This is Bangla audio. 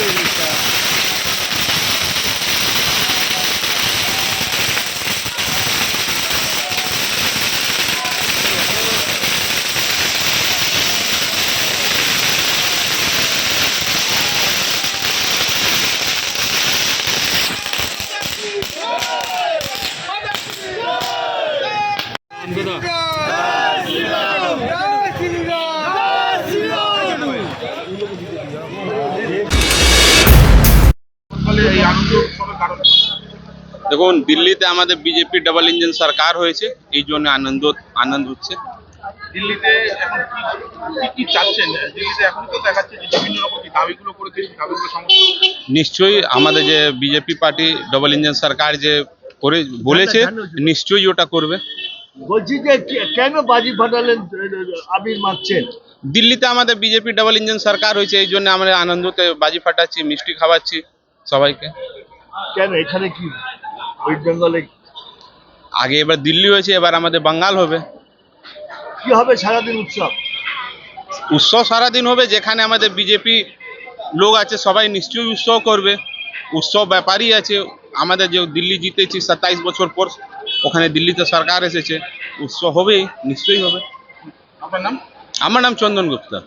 feita. Brasil! Brasil! Brasil! ফলে এই আনন্দ উৎসবের কারণ দেখুন দিল্লিতে আমাদের বিজেপি ডাবল ইঞ্জিন সরকার হয়েছে এই জন্য আনন্দ আনন্দ হচ্ছে। দিল্লিতে এখন কি কি কি চাচ্ছেন? দিল্লিতে এখন তো দেখাচ্ছে যে বিভিন্ন রকম দাবিগুলো করেছে দাবিগুলো সমস্ত নিশ্চয়ই আমাদের যে বিজেপি পার্টি ডাবল ইঞ্জিন সরকার যে করে বলেছে নিশ্চয়ই ওটা করবে। বলছি যে কেন বাজি ফাটালেন আবির মারছেন? দিল্লিতে আমাদের বিজেপি ডাবল ইঞ্জিন সরকার হয়েছে এই জন্য আমরা আনন্দতে বাজি ফাটাচ্ছি মিষ্টি খাওয়াচ্ছি। সবাইকে। কেন? এখানে কি? ওয়েস্ট বেঙ্গলে আগে এবার দিল্লি হয়েছে এবার আমাদের বাঙ্গাল হবে। কি হবে সারাদিন উৎসব? উৎসব সারাদিন হবে যেখানে আমাদের বিজেপি লোক আছে সবাই নিশ্চয়ই উৎসব করবে। উৎসব ব্যাপারই আছে আমাদের যে দিল্লি জিতেছি সাতাইশ বছর পর ওখানে দিল্লিতে সরকার এসেছে উৎসব হবেই নিশ্চয়ই হবে। আপনার নাম? আমার নাম চন্দন গুপ্তা।